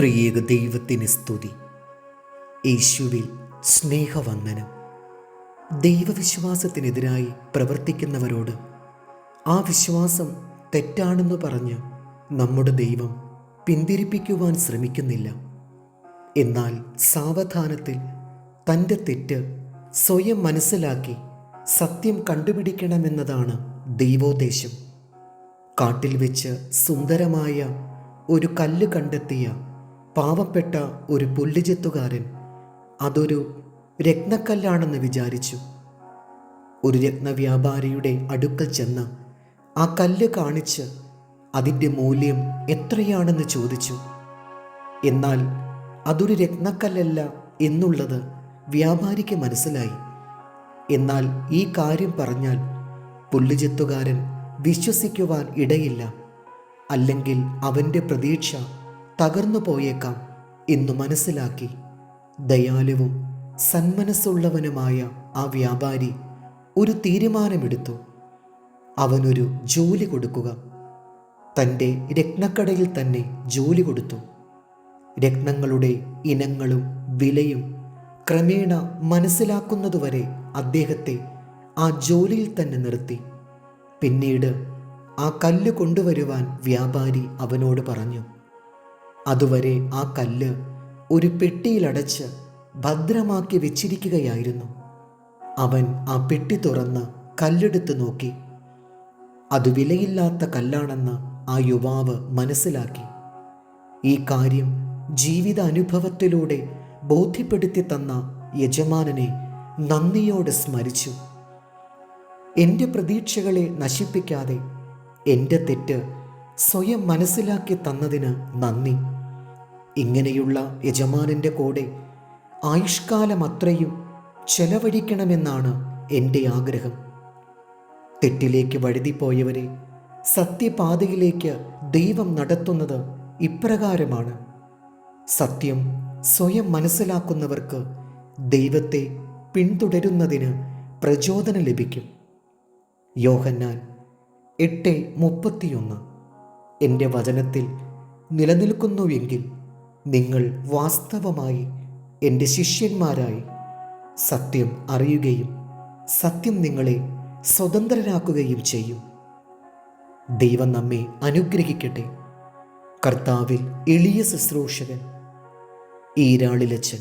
ത്രിയേക ദൈവത്തിന് സ്തുതി. യേശുവിൽ സ്നേഹവന്ദനം. ദൈവവിശ്വാസത്തിനെതിരായി പ്രവർത്തിക്കുന്നവരോട് ആ വിശ്വാസം തെറ്റാണെന്ന് പറഞ്ഞ് നമ്മുടെ ദൈവം പിന്തിരിപ്പിക്കുവാൻ ശ്രമിക്കുന്നില്ല. എന്നാൽ സാവധാനത്തിൽ തന്റെ തെറ്റ് സ്വയം മനസ്സിലാക്കി സത്യം കണ്ടുപിടിക്കണമെന്നതാണ് ദൈവോദ്ദേശം. കാട്ടിൽ വെച്ച് സുന്ദരമായ ഒരു കല്ല് കണ്ടെത്തിയ പാവപ്പെട്ട ഒരു പുല്ലുചെത്തുകാരൻ അതൊരു രത്നക്കല്ലാണെന്ന് വിചാരിച്ചു. ഒരു രത്നവ്യാപാരിയുടെ അടുക്കൽ ചെന്ന് ആ കല്ല് കാണിച്ച് അതിന്റെ മൂല്യം എത്രയാണെന്ന് ചോദിച്ചു. എന്നാൽ അതൊരു രത്നക്കല്ലല്ല എന്നുള്ളത് വ്യാപാരിക്ക് മനസ്സിലായി. എന്നാൽ ഈ കാര്യം പറഞ്ഞാൽ പുല്ലുചെത്തുകാരൻ വിശ്വസിക്കുവാൻ ഇടയില്ല. അല്ലെങ്കിൽ അവന്റെ പ്രതീക്ഷ തകർന്നു പോയേക്കാം എന്നു മനസ്സിലാക്കി. ദയാലുവും സന്മനസ്സുള്ളവനുമായ ആ വ്യാപാരി ഒരു തീരുമാനമെടുത്തു. അവനൊരു ജോലി കൊടുക്കുക. തന്റെ രത്നക്കടയിൽ തന്നെ ജോലി കൊടുത്തു. രത്നങ്ങളുടെ ഇനങ്ങളും വിലയും ക്രമേണ മനസ്സിലാക്കുന്നതുവരെ അദ്ദേഹത്തെ ആ ജോലിയിൽ തന്നെ നിർത്തി. പിന്നീട് ആ കല്ല് കൊണ്ടുവരുവാൻ വ്യാപാരി അവനോട് പറഞ്ഞു. അതുവരെ ആ കല്ല് ഒരു പെട്ടിയിലടച്ച് ഭദ്രമാക്കി വെച്ചിരിക്കുകയായിരുന്നു. അവൻ ആ പെട്ടി തുറന്ന് കല്ലെടുത്ത് നോക്കി. അത് വിലയില്ലാത്ത കല്ലാണെന്ന് ആ യുവാവ് മനസ്സിലാക്കി. ഈ കാര്യം ജീവിത അനുഭവത്തിലൂടെ ബോധ്യപ്പെടുത്തി തന്ന യജമാനനെ നന്ദിയോടെ സ്മരിച്ചു. എന്റെ പ്രതീക്ഷകളെ നശിപ്പിക്കാതെ എന്റെ തെറ്റ് സ്വയം മനസ്സിലാക്കി തന്നതിന് നന്ദി. ഇങ്ങനെയുള്ള യജമാനന്റെ കൂടെ ആയുഷ്കാലം അത്രയും ചെലവഴിക്കണമെന്നാണ് എന്റെ ആഗ്രഹം. തെറ്റിലേക്ക് വഴുതിപ്പോയവരെ സത്യപാതയിലേക്ക് ദൈവം നടത്തുന്നത് ഇപ്രകാരമാണ്. സത്യം സ്വയം മനസ്സിലാക്കുന്നവർക്ക് ദൈവത്തെ പിന്തുടരുന്നതിന് പ്രചോദനം ലഭിക്കും. യോഹന്നാൻ എട്ട് മുപ്പത്തിയൊന്ന്. എന്റെ വചനത്തിൽ നിലനിൽക്കുന്നുവെങ്കിൽ നിങ്ങൾ വാസ്തവമായി എന്റെ ശിഷ്യന്മാരായി സത്യം അറിയുകയും സത്യം നിങ്ങളെ സ്വതന്ത്രരാക്കുകയും ചെയ്യും. ദൈവം നമ്മെ അനുഗ്രഹിക്കട്ടെ. കർത്താവിൽ എളിയ ശുശ്രൂഷകൻ ഈരാളിലച്ചൻ